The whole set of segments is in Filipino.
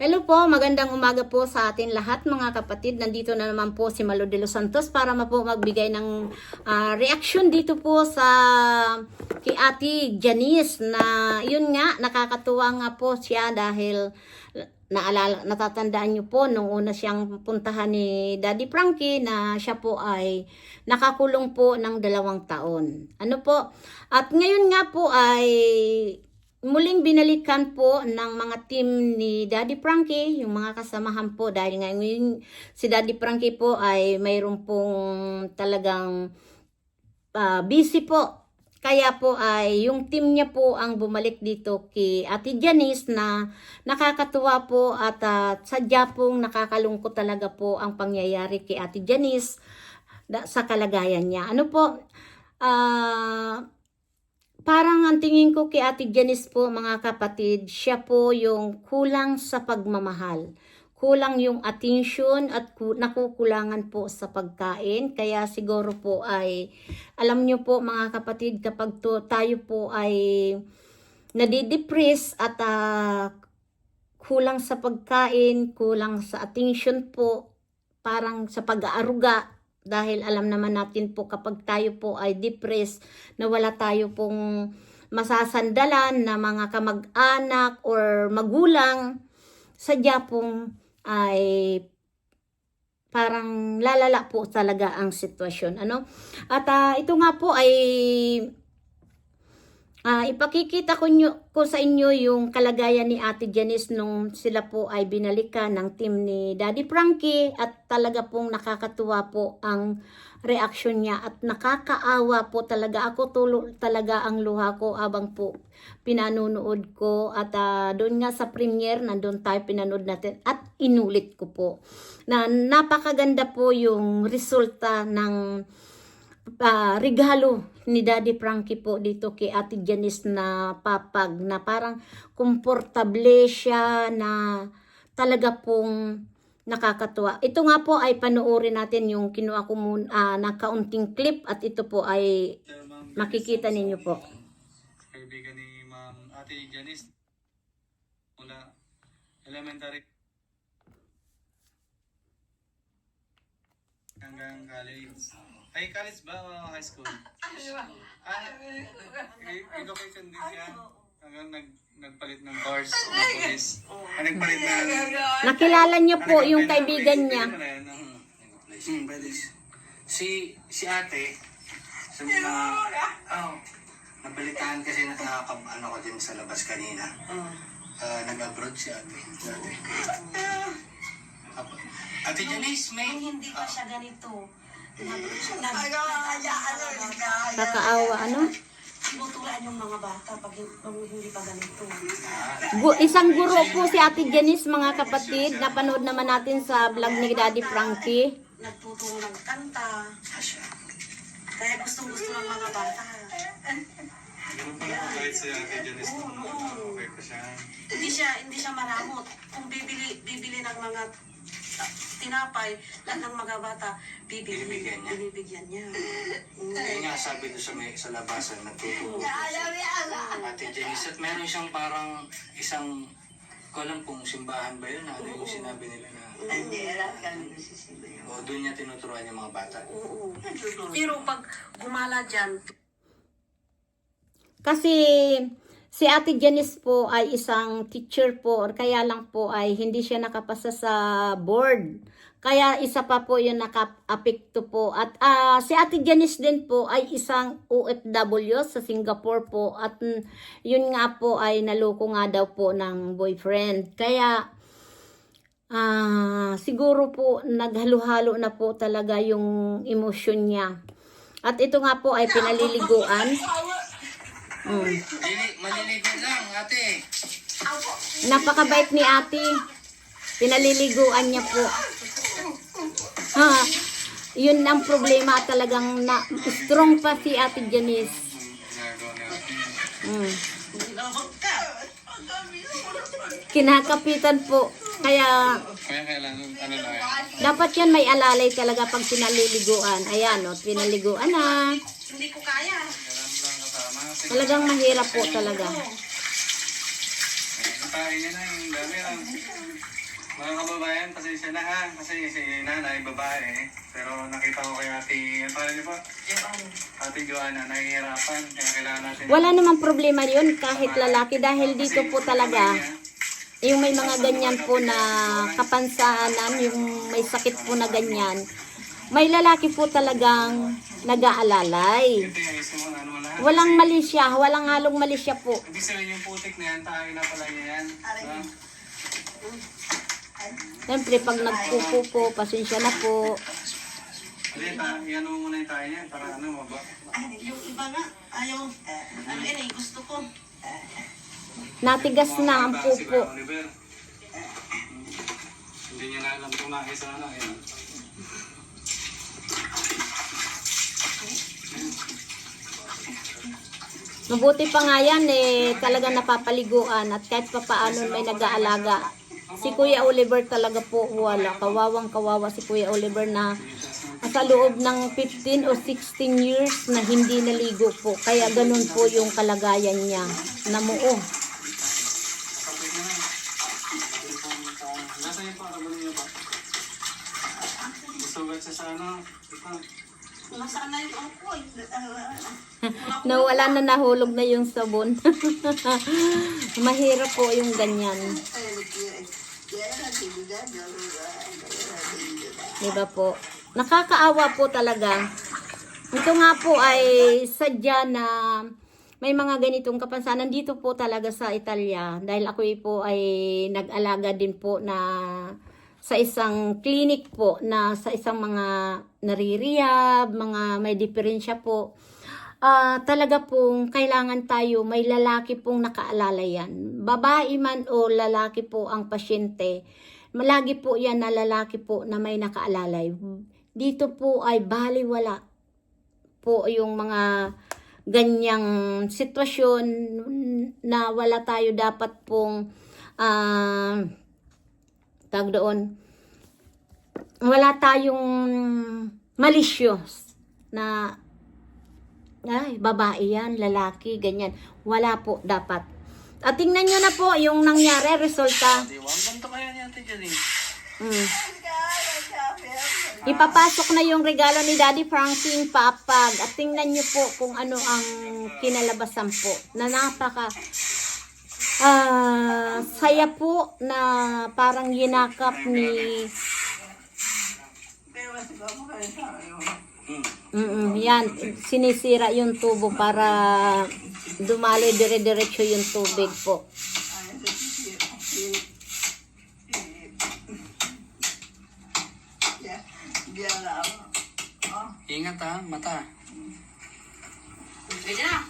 Hello po, magandang umaga po sa atin lahat mga kapatid. Nandito na naman po si Malo de los Santos para po magbigay ng ah, reaction dito po sa kay Ate Janice na yun nga nakakatuwa nga po siya dahil naalala natatandaan niyo po nung una siyang puntahan ni Daddy Frankie na siya po ay nakakulong po ng dalawang taon. Ano po? At ngayon nga po ay muling binalikan po ng mga team ni Daddy Frankie, yung mga kasamahan po dahil ngayon si Daddy Frankie po ay mayroon pong talagang ah, busy po. Kaya po ay yung team niya po ang bumalik dito kay Ate Janice na nakakatuwa po at ah, sadya pong nakakalungkot talaga po ang pangyayari kay Ate Janice sa kalagayan niya. Ano po, ah Parang ang tingin ko kay Ate Janice po mga kapatid, siya po yung kulang sa pagmamahal. Kulang yung attention at ku- nakukulangan po sa pagkain. Kaya siguro po ay, alam nyo po mga kapatid, kapag to, tayo po ay nadidepress at ah, kulang sa pagkain, kulang sa attention po, parang sa pag-aaruga, dahil alam naman natin po kapag tayo po ay depressed, na wala tayo pong masasandalan na mga kamag-anak or magulang, sadya pong ay parang lalala po talaga ang sitwasyon. Ano? At ah, ito nga po ay Ah, ipakikita ko, nyo, ko sa inyo yung kalagayan ni Ate Janice nung sila po ay binalikan ng team ni Daddy Frankie at talaga pong nakakatuwa po ang reaksyon niya at nakakaawa po talaga. Ako tulo talaga ang luha ko abang po pinanunood ko at ah, doon nga sa premiere nandun tayo pinanood natin at inulit ko po na napakaganda po yung resulta ng ah, regalo ni Daddy Frankie po dito kay Ate Janice na papag na parang komportable siya na talaga pong nakakatuwa. Ito nga po ay panoorin natin yung kinuha ko muna ah, na kaunting clip at ito po ay makikita ninyo po. Kaibigan ni Ma'am Ate Janice mula elementary hanggang college. Ay, college ba o high school? Ah, e- education din siya. Hanggang nag, nagpalit ng course ng police. Ah, nagpalit ng... Nakilala niyo po yung kaibigan niya. Hmm, pwede. Si, si ate, sa mga, oh, nabalitaan kasi na nakakab, ano ko din sa labas kanina. Ah, nag-abroad si ate. Ate, Apo. ate Janice, may... Hindi pa siya ganito, Kakaawa ano? tinutulaan yung mga bata pag hin- pag hindi pa ganito. Gu- isang guro po si Ate Janice mga kapatid. Napanood naman natin sa vlog ni Daddy Frankie. Nagtuturo ng kanta. Kaya gustong gusto ng mga bata. Hindi mo pala kahit si Ate Janice nung okay pa siya. Hindi siya hindi siya maramot. Kung bibili bibili ng mga tinapay, lahat ng mga bata, bibili, Binibigyan niya. binibigyan niya. Kaya nga sabi doon sa, may, sa labasan, nagtuturo Ate Janice, at meron siyang parang isang, ko alam kung simbahan ba yun, ano yung sinabi nila na, o doon niya tinuturuan yung mga bata. Oo. Pero pag gumala dyan, Kasi si Ate Janice po ay isang teacher po or kaya lang po ay hindi siya nakapasa sa board. Kaya isa pa po yung naka-apekto po. At ah, si Ate Janice din po ay isang OFW sa Singapore po. At mm, yun nga po ay naloko nga daw po ng boyfriend. Kaya ah, siguro po naghalo-halo na po talaga yung emosyon niya. At ito nga po ay pinaliliguan. Mm. Maliligo lang, ate. Napakabait ni ate. Pinaliliguan niya po. Ha, yun ang problema talagang na strong pa si ate Janice. Mm. Kinakapitan po. Kaya Kaya kailangan, ano na yan, dapat yan may alalay talaga pag pinaliliguan. Ayan o, pinaliguan na. hindi ko kaya. kailangan lang kasama. Kasi Talagang mahirap po talaga. Tayo niya na yung dami lang. Mga kababayan, pasensya na ha. Kasi si nanay, babae. Pero nakita ko kay ate, paano niyo po? Ate Joanna, nahihirapan. Kaya kailangan natin. Wala namang problema yun kahit lalaki dahil dito po talaga yung may mga ganyan po na kapansanan, yung may sakit po na ganyan, may lalaki po talagang nag-aalalay. Ito yung mo, ano. Walang mali siya, walang halong mali siya po. Ibig sabihin yung putik na yan, tayo na pala niya yan. Ha? Siyempre, pag nagpupo po, pasensya na po. Hindi, ta, yan mo muna yung tayo niyan para ano, maba. Yung iba nga, ayaw, ano yun eh, gusto ko. Natigas na ang Si pupo. Kuya Oliver. Hindi niya na alam kung nakisa na. Yan. Mabuti pa nga yan eh, talaga napapaliguan at kahit pa paano may nag-aalaga. Si Kuya Oliver talaga po wala. Kawawang kawawa si Kuya Oliver na sa loob ng 15 o 16 years na hindi naligo po. Kaya ganun po yung kalagayan niya. Namuo. Niya pa? Sugat siya sa ano. Ito. Nasaan na yung ko eh. Nawala na nahulog na yung sabon. Mahirap po yung ganyan. Diba po? Nakakaawa po talaga. Ito nga po ay sadya na may mga ganitong kapansanan dito po talaga sa Italia. Dahil ako po ay nag-alaga din po na sa isang clinic po na sa isang mga narirehab, mga may diferensya po. Ah, talaga pong kailangan tayo, may lalaki pong nakaalala yan. Babae man o lalaki po ang pasyente, malagi po yan na lalaki po na may nakaalalay. Dito po ay baliwala po yung mga ganyang sitwasyon na wala tayo dapat pong ah tag doon wala tayong malicious na ay, babae yan, lalaki, ganyan. Wala po dapat. At tingnan nyo na po yung nangyari, resulta. Mm. Ipapasok na yung regalo ni Daddy Franklin Papag. At tingnan nyo po kung ano ang kinalabasan po. Na napaka ah saya po na parang yinakap ni Mm yan, sinisira yung tubo para dumaloy dire-diretso yung tubig po. Ingat ha, mata. Pwede na.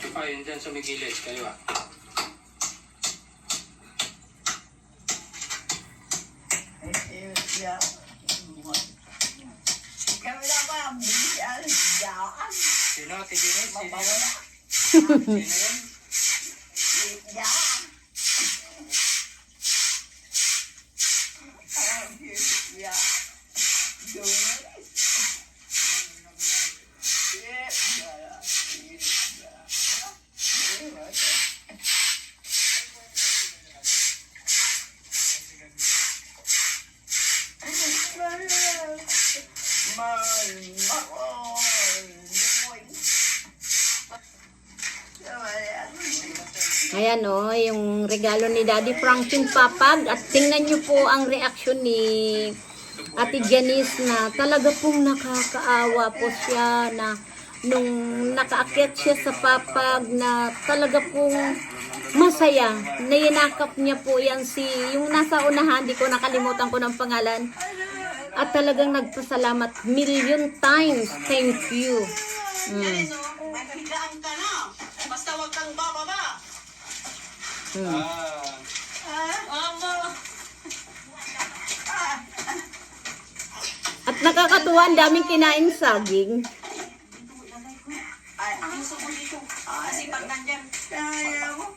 Diba, yun dyan sa may gilid, kayo ah. Sino, Ate Janine? Sino yun? Sino yun? Ayan o, yung regalo ni Daddy Franklin Papag. At tingnan nyo po ang reaksyon ni Ate Janice na talaga pong nakakaawa po siya na nung nakaakyat siya sa papag na talaga pong masaya. Nainakap niya po yan si, yung nasa unahan, di ko nakalimutan ko ng pangalan. At talagang nagpasalamat million times. Thank you. Mm. Mm. Ah. At nakakatuwa, ang daming kinain saging. Dito.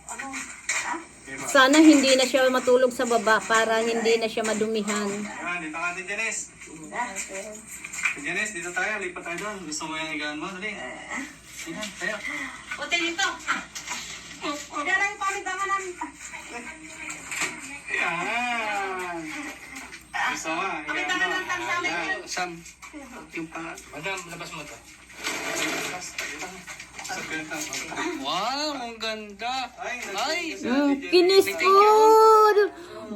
Ano, Sana hindi na siya matulog sa baba para hindi na siya madumihan. Yan, dito ka din, Janice. Ate Janice, dito tayo. Lipat tayo doon. Gusto mo yung higaan mo? Dali. Sige, tayo. Puti dito. Yan ang palitangan namin. Yan. Gusto? Pakita ka Higaan ng mo. tag sa amin. Ayan. Sam, yung. Madam, labas mo to. Sa kwenta. Wow, ang ganda. Ay, Ay, kinis po.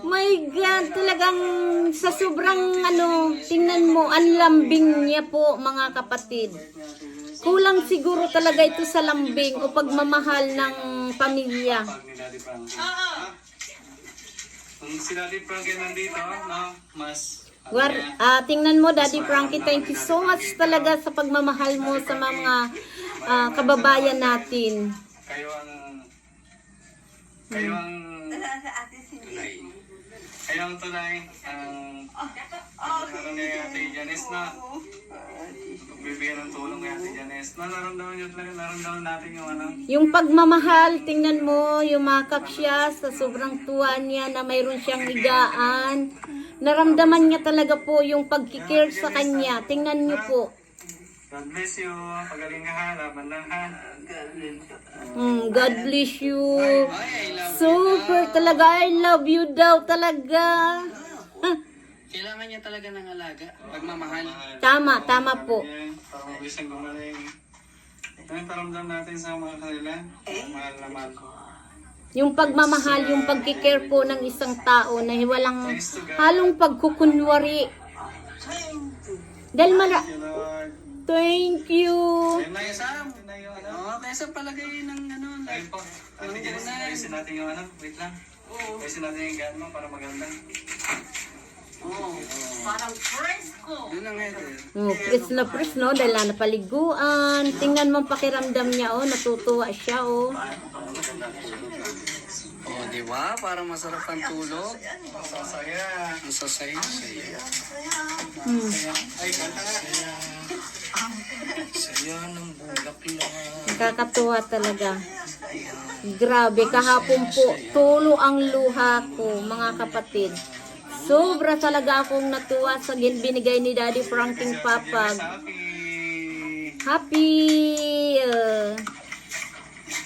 My God, talagang sa sobrang ano, tingnan mo, ang lambing niya po mga kapatid. Kulang siguro talaga ito sa lambing o pagmamahal ng pamilya. Frankie. Oo. Kung si Daddy Frankie nandito, no? Mas... ano War, ah, tingnan mo, Daddy Frankie, thank you so much talaga sa pagmamahal mo sa mga ah, kababayan natin. Kayo ang... Kayo ang... Tunay. Kayo ang tunay. Ang... Ano ni Ate Janice na... Bibigyan ng tulong kay Ate Janice. Na naramdaman niyo talaga, naramdaman natin yung ano... Yung pagmamahal, tingnan mo, yumakap siya sa sobrang tuwa niya na mayroon siyang higaan. Naramdaman niya talaga po yung pagkikare sa kanya. Tingnan niyo po. God bless you. Pagaling ka ha. Laban lang ha. Mm, God bless you. Super talaga. I love you daw talaga. Kailangan niya talaga ng alaga. Pagmamahal. Tama, tama po. Yan. Para mabilis ang gumaling. Ano yung paramdam natin sa mga kanila? Mahal na mahal ko. Yung pagmamahal, yung pagkikare po ng isang tao na walang halong pagkukunwari. Dahil mara... Thank you, Lord. Thank you. Ayun na Sam. Yung ano. Oo, kaysa palagay ng ano. Ayun po. Ate Janice, ayusin natin yung ano. Wait lang. Ayusin natin yung gaan mo para maganda. Parang fresco. Yun ang. Oh, pris na pris, no? Dahil na napaliguan. Tingnan mo ang pakiramdam niya, oh. Natutuwa siya, oh. Oh, di ba? Para masarap ang tulog. Sasaya. Masasaya. Saya. Hmm. Ay, kanta nga. Saya ng bulak lang. Nakakatuwa talaga. Grabe, kahapon po, tulo ang luha ko, mga kapatid. Sobra talaga akong natuwa sa binigay ni Daddy Franking Papag. Happy. Happy! uh,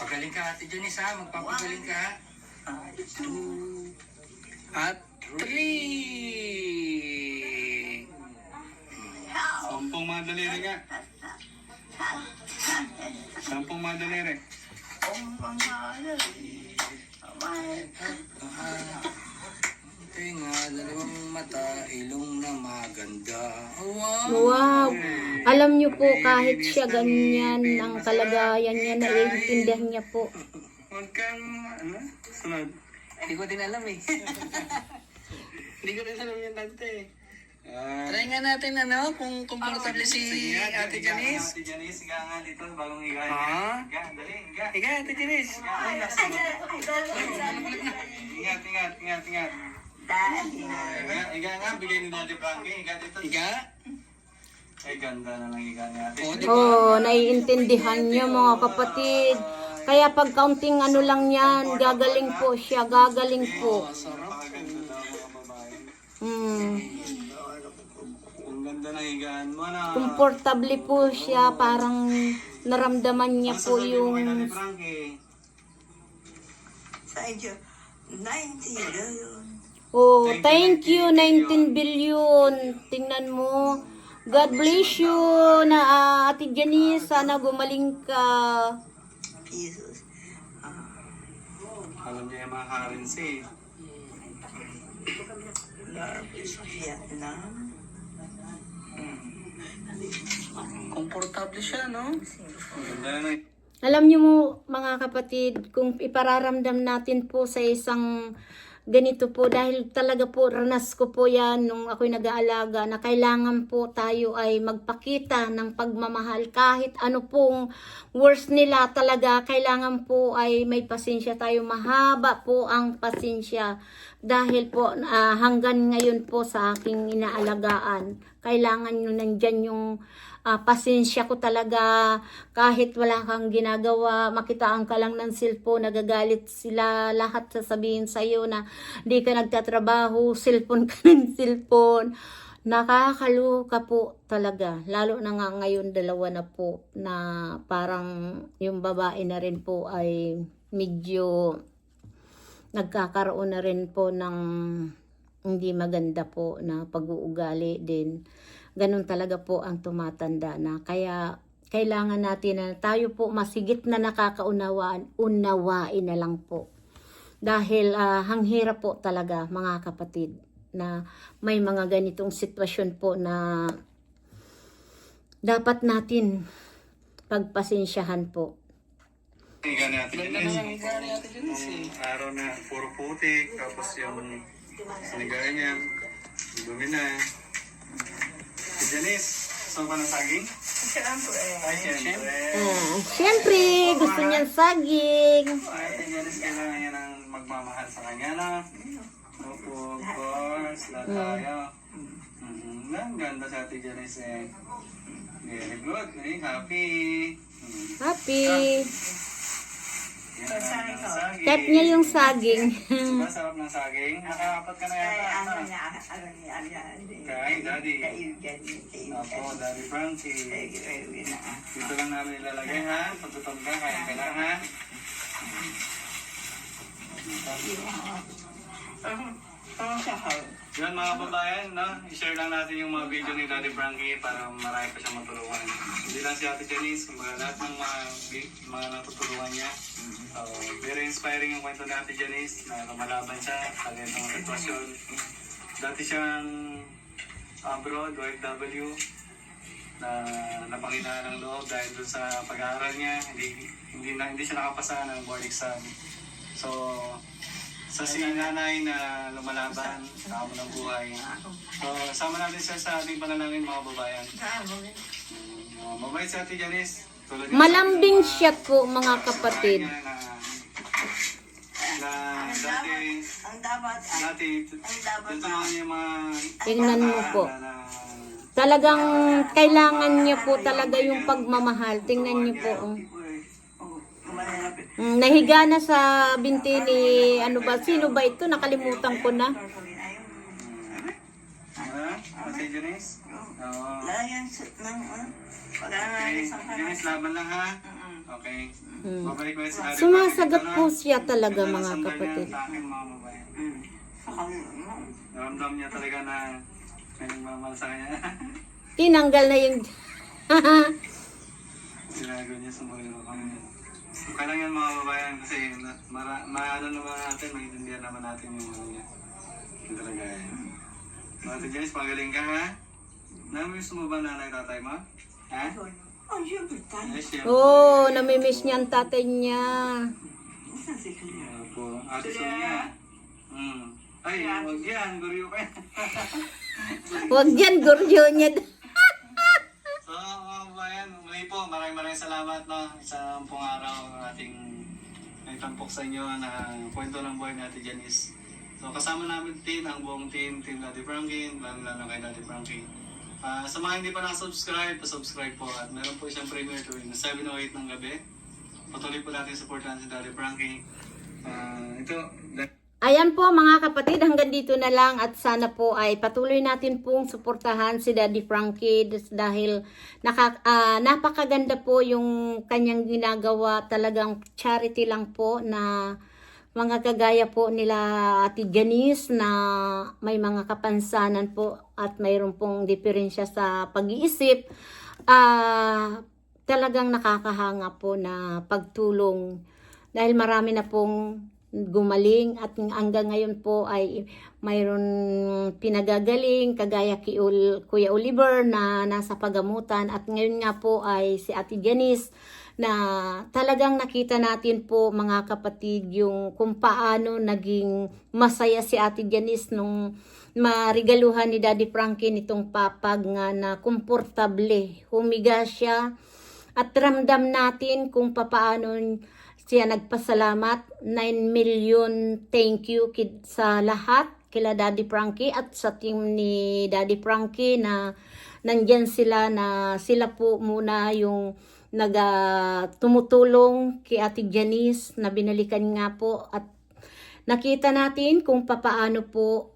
Pagaling ka, Ate Janice, ha? Magpapagaling ka, ha? Two. At three. Sampung mga daliri nga. Sampung mga daliri. Tinga, dalawang mata, ilong na maganda. Wow! Wow! Alam niyo po, kahit siya ganyan ang kalagayan niya, naiintindihan niya po. Huwag kang, ano? Sunod. Hindi ko din alam eh. Hindi ko din alam yung kanta eh. Ah, Try nga natin ano, kung komportable si Ate Janice. Ate Janice, higa nga dito, bagong higa. Ah? Higa, dali, higa. Ika, Ate Janice. Ingat, ingat, ingat, ingat. Higa nga, bigay ni Daddy Frankie. Higa dito. Ika? Ay, ganda na lang ni Ate. Ba? Oh, naiintindihan niya mga kapatid. Kaya pag kaunting ano lang yan, gagaling po siya, gagaling po. Babae. Hmm. Ang ganda na higaan mo na. Komportable po siya, parang naramdaman niya po yung... Sa inyo, 90 billion. Oh, thank you, 19 billion. Tingnan mo. God bless you na ah, Ate Janice, sana gumaling ka. pesos. Alam niya yung mga currency. Love is Vietnam. Komportable siya, no? Na Alam niyo mo mga kapatid, kung ipararamdam natin po sa isang ganito po dahil talaga po ranas ko po yan nung ako'y nag-aalaga na kailangan po tayo ay magpakita ng pagmamahal. Kahit ano pong worst nila talaga kailangan po ay may pasensya tayo. Mahaba po ang pasensya. Dahil po ah, hanggang ngayon po sa aking inaalagaan kailangan nyo nandyan yung ah, pasensya ko talaga kahit wala kang ginagawa, makitaan ka lang ng cellphone, nagagalit sila, lahat sasabihin sa'yo na di ka nagtatrabaho, cellphone ka ng cellphone. Nakakaloka po talaga. Lalo na nga ngayon dalawa na po na parang yung babae na rin po ay medyo nagkakaroon na rin po ng hindi maganda po na pag-uugali din. Ganun talaga po ang tumatanda na. Kaya kailangan natin na tayo po masigit na nakakaunawaan, unawain na lang po. Dahil ah, ang hirap po talaga mga kapatid na may mga ganitong sitwasyon po na dapat natin pagpasensyahan po. Higa natin Janice. Nung araw na puro putik, tapos yung sinigayan niya, dumi na. Janice, gusto mo ba ng saging? Siyempre. Ay, siyempre. Ah, Siyempre, gusto niyan saging. Ay, Janice, kailangan niya ng magmamahal sa kanya na. Opo, of course, lahat tayo. Mm, ang ganda sa ating Janice eh. Very good, eh, happy. Mm. Happy. Ang saging. Tap niya yung saging. Masarap ng saging. Nakakapat ka na yata. ano ah. niya, ano niya, ano niya. Kay Daddy. Kay Eugen, kay Opo. Daddy Frankie. Dito lang namin ilalagay ha. Pagtutog ka, kaya ka lang ha. Oh, siya ho. Yan mga babayan, no? I-share lang natin yung mga video ni Daddy Frankie para marami pa siyang matulungan. Hindi lang si Ate Janice, kumbaga lahat ng mga, mga natutulungan niya. So, very inspiring yung kwento ni Ate Janice na lumalaban siya sa ganitong sitwasyon. Dati siyang abroad, OFW, na napakita ng loob dahil dun sa pag-aaral niya, hindi, hindi, na, hindi siya nakapasa ng board exam. So, sa si nanay na lumalaban sa amo ng buhay. So, sama natin siya sa ating panalangin mga babayan. Uh, mabait si Ate Janice. Tulad niya sa Malambing mga- siya po mga kapatid. niya Na, na dati, Ang dapat ay, dati, yung mga Tingnan mo po. na, na, Talagang kailangan niya po talaga yung pagmamahal. Tingnan niyo po. oh. Mm, Nahiga na sa binti ni ano ba? Sino ba ito? Nakalimutan ko na. Ate Janice? Oo. Okay, Janice, laban lang ha. Okay. Mm. Si Sumasagot po siya talaga mga kapatid. Naramdam niya talaga na may nagmamahal sa kanya. Tinanggal na yung... Sinago niya sa mga kami. Okay lang yan mga babayan kasi na- mara, maano naman natin, maintindihan naman natin yung ano niya. Yung talaga yan. Mga Ate Janice, magaling ka ha? Namiss mo ba nanay tatay mo? Ha? oh, syempre, tayo. Yes, syempre. Oh, namimiss niya ang tatay niya. Saan si Kuya? Ano po? Ate Sonia. Hmm. Ay, huwag yan. Guryo ka. Huwag yan, guryo niya. So, mga kabayan, po, maraming maraming salamat no, sa pong araw ng ating naitampok sa inyo na kwento ng buhay ni Ate Janice. So, kasama namin din ang buong team, Team Daddy Frankie, lalo kay Daddy Frankie. Ah, sa mga hindi pa nakasubscribe, pa-subscribe po at meron po siyang premiere tuwing 7 o 8 ng gabi. Patuloy po natin supportan si Daddy Frankie. Ah, ito, Ayan po mga kapatid, hanggang dito na lang at sana po ay patuloy natin pong suportahan si Daddy Frankie dahil naka, ah, napakaganda po yung kanyang ginagawa, talagang charity lang po na mga kagaya po nila Ate Janice na may mga kapansanan po at mayroon pong diferensya sa pag-iisip. Ah, talagang nakakahanga po na pagtulong dahil marami na pong gumaling at hanggang ngayon po ay mayroon pinagagaling kagaya kay Ul- Kuya Oliver na nasa pagamutan at ngayon nga po ay si Ate Janice na talagang nakita natin po mga kapatid yung kung paano naging masaya si Ate Janice nung marigaluhan ni Daddy Frankie nitong papag nga na komportable. Humiga siya at ramdam natin kung papaano siya nagpasalamat. 9 million thank you kid sa lahat kila Daddy Frankie at sa team ni Daddy Frankie na nandyan sila na sila po muna yung nag tumutulong kay Ate Janice na binalikan nga po at nakita natin kung papaano po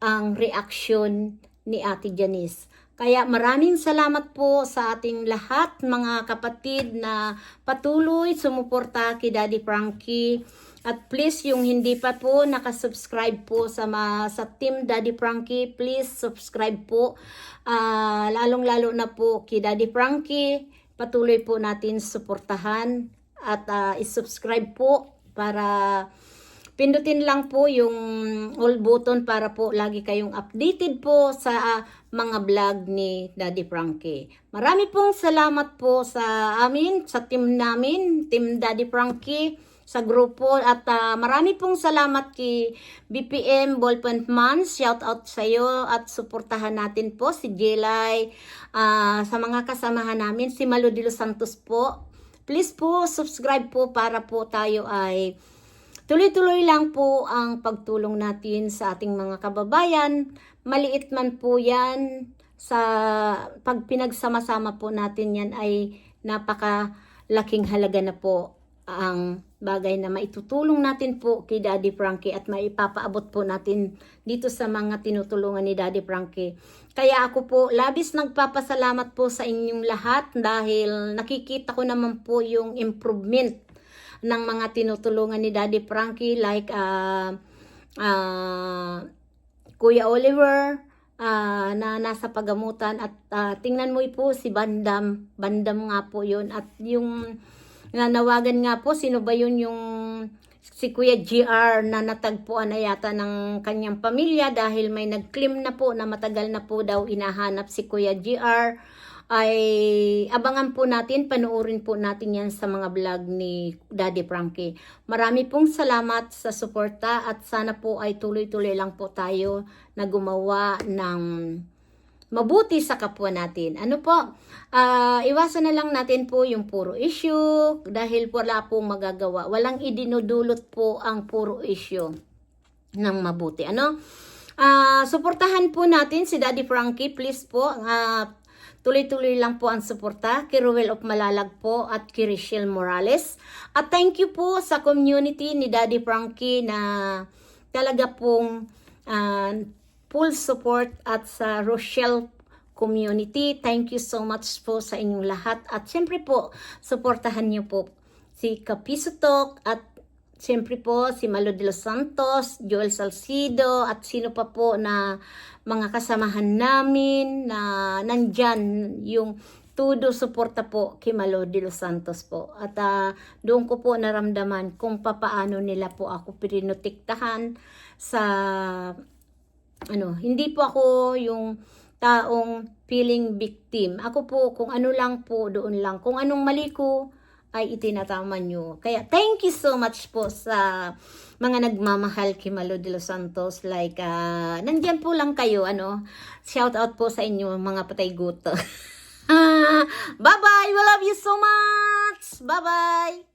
ang reaksyon ni Ate Janice. Kaya maraming salamat po sa ating lahat mga kapatid na patuloy sumuporta kay Daddy Frankie At please, yung hindi pa po nakasubscribe po sa, ma, sa Team Daddy Frankie, please subscribe po. Ah, lalong-lalo na po kay Daddy Frankie, patuloy po natin suportahan at ah, isubscribe po para pindutin lang po yung all button para po lagi kayong updated po sa ah, mga vlog ni Daddy Frankie. Marami pong salamat po sa amin, sa team namin, Team Daddy Frankie, sa grupo at ah, marami pong salamat kay BPM Ballpoint Man. Shout out sa iyo at suportahan natin po si Jelay ah, sa mga kasamahan namin, si los Santos po. Please po subscribe po para po tayo ay Tuloy-tuloy lang po ang pagtulong natin sa ating mga kababayan. Maliit man po yan sa pag pinagsama-sama po natin yan ay napakalaking halaga na po ang bagay na maitutulong natin po kay Daddy Frankie at maipapaabot po natin dito sa mga tinutulungan ni Daddy Frankie. Kaya ako po labis nagpapasalamat po sa inyong lahat dahil nakikita ko naman po yung improvement ng mga tinutulungan ni Daddy Frankie like ah ah, Kuya Oliver ah, na nasa pagamutan. At ah, tingnan mo po si Bandam. Bandam nga po yun. At yung nanawagan nga po sino ba yun? Yung si Kuya GR na natagpuan na yata ng kanyang pamilya dahil may nag-claim na po na matagal na po daw inahanap si Kuya GR ay abangan po natin, panoorin po natin yan sa mga vlog ni Daddy Frankie. Marami pong salamat sa suporta at sana po ay tuloy-tuloy lang po tayo na gumawa ng mabuti sa kapwa natin. Ano po, ah, iwasan na lang natin po yung puro issue dahil wala pong magagawa. Walang idinudulot po ang puro issue ng mabuti. Ano? Ah, suportahan po natin si Daddy Frankie, please po. Ah, tuloy-tuloy lang po ang suporta kay Ruel of Malalag po at kay Richelle Morales. At thank you po sa community ni Daddy Frankie na talaga pong ah, full support at sa Rochelle community. Thank you so much po sa inyong lahat. At siyempre po, suportahan niyo po si Kapiso Talk at siyempre po si Malo de los Santos, Joel Salcido at sino pa po na mga kasamahan namin na nandyan yung todo suporta po kay Malo de los Santos po. At ah, doon ko po naramdaman kung papaano nila po ako pinotektahan sa ano, hindi po ako yung taong feeling victim. Ako po, kung ano lang po, doon lang. Kung anong mali ko, ay itinatama nyo. Kaya, thank you so much po sa mga nagmamahal kay Malo de los Santos. Like, ah, nandyan po lang kayo, ano. Shout out po sa inyo, mga patay guto. Bye-bye! We love you so much! Bye-bye!